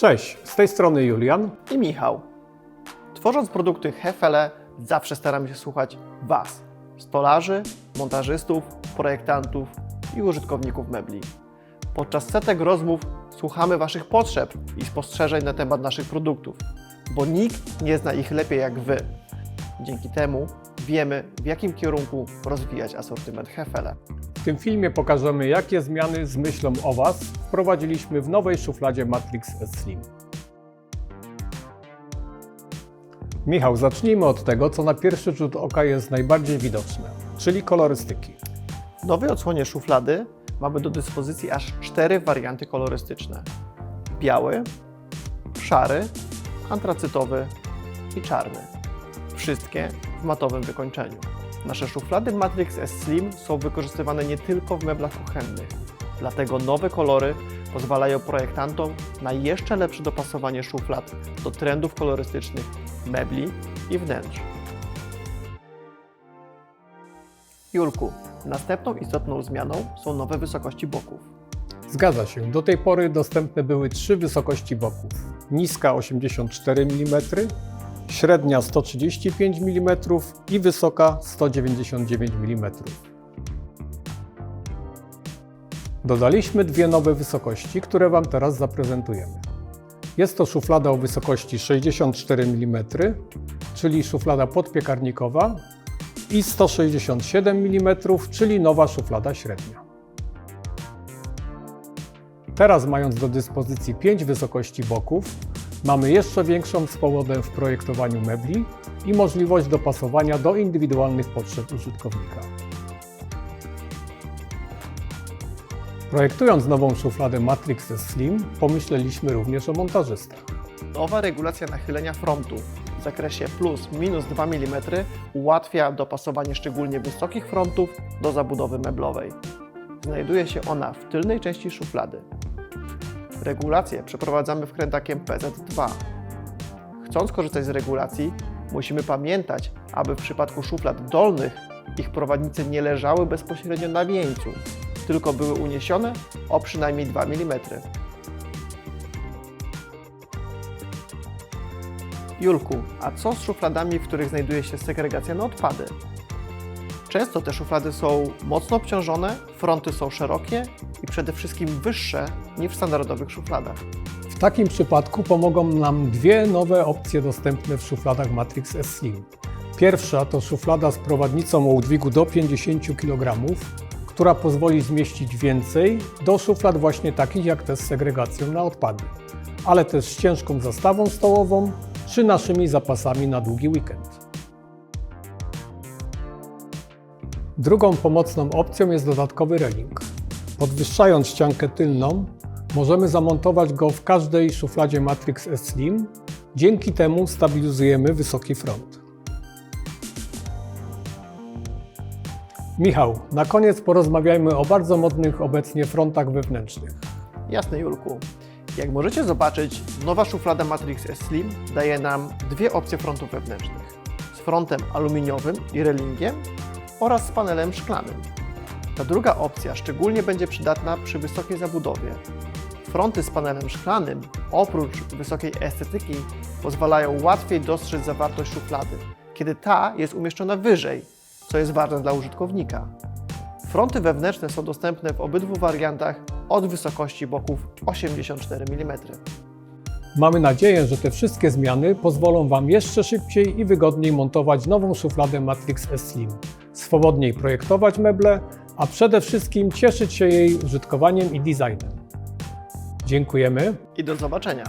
Cześć, z tej strony Julian. i Michał. Tworząc produkty Hefele, zawsze staramy się słuchać Was, stolarzy, montażystów, projektantów i użytkowników mebli. Podczas setek rozmów słuchamy Waszych potrzeb i spostrzeżeń na temat naszych produktów, bo nikt nie zna ich lepiej jak Wy. Dzięki temu wiemy, w jakim kierunku rozwijać asortyment Hefele. W tym filmie pokażemy, jakie zmiany z myślą o Was wprowadziliśmy w nowej szufladzie Matrix Slim. Michał, zacznijmy od tego, co na pierwszy rzut oka jest najbardziej widoczne, czyli kolorystyki. W nowej odsłonie szuflady mamy do dyspozycji aż cztery warianty kolorystyczne: biały, szary, antracytowy i czarny. Wszystkie w matowym wykończeniu. Nasze szuflady Matrix S Slim są wykorzystywane nie tylko w meblach kuchennych, dlatego nowe kolory pozwalają projektantom na jeszcze lepsze dopasowanie szuflad do trendów kolorystycznych mebli i wnętrz. Julku, następną istotną zmianą są nowe wysokości boków. Zgadza się, do tej pory dostępne były trzy wysokości boków. Niska 84 mm, średnia 135 mm i wysoka 199 mm. Dodaliśmy dwie nowe wysokości, które Wam teraz zaprezentujemy. Jest to szuflada o wysokości 64 mm, czyli szuflada podpiekarnikowa i 167 mm, czyli nowa szuflada średnia. Teraz mając do dyspozycji 5 wysokości boków, mamy jeszcze większą swobodę w projektowaniu mebli i możliwość dopasowania do indywidualnych potrzeb użytkownika. Projektując nową szufladę Matrix Slim, pomyśleliśmy również o montażystach. Nowa regulacja nachylenia frontu w zakresie plus minus 2 mm ułatwia dopasowanie szczególnie wysokich frontów do zabudowy meblowej. Znajduje się ona w tylnej części szuflady. Regulację przeprowadzamy wkrętakiem PZ2. Chcąc korzystać z regulacji, musimy pamiętać, aby w przypadku szuflad dolnych ich prowadnice nie leżały bezpośrednio na wieńcu, tylko były uniesione o przynajmniej 2 mm. Julku, a co z szufladami, w których znajduje się segregacja na odpady? Często te szuflady są mocno obciążone, fronty są szerokie i przede wszystkim wyższe niż w standardowych szufladach. W takim przypadku pomogą nam dwie nowe opcje dostępne w szufladach Matrix S Slim. Pierwsza to szuflada z prowadnicą o udźwigu do 50 kg, która pozwoli zmieścić więcej do szuflad właśnie takich jak te z segregacją na odpady, ale też z ciężką zastawą stołową czy naszymi zapasami na długi weekend. Drugą pomocną opcją jest dodatkowy reling. Podwyższając ściankę tylną, możemy zamontować go w każdej szufladzie Matrix S Slim. Dzięki temu stabilizujemy wysoki front. Michał, na koniec porozmawiajmy o bardzo modnych obecnie frontach wewnętrznych. Jasne, Julku. Jak możecie zobaczyć, nowa szuflada Matrix S Slim daje nam dwie opcje frontów wewnętrznych. Z frontem aluminiowym i relingiem oraz z panelem szklanym. Ta druga opcja szczególnie będzie przydatna przy wysokiej zabudowie. Fronty z panelem szklanym, oprócz wysokiej estetyki, pozwalają łatwiej dostrzec zawartość szuflady, kiedy ta jest umieszczona wyżej, co jest ważne dla użytkownika. Fronty wewnętrzne są dostępne w obydwu wariantach od wysokości boków 84 mm. Mamy nadzieję, że te wszystkie zmiany pozwolą Wam jeszcze szybciej i wygodniej montować nową szufladę Matrix S Slim, swobodniej projektować meble, a przede wszystkim cieszyć się jej użytkowaniem i designem. Dziękujemy. I do zobaczenia!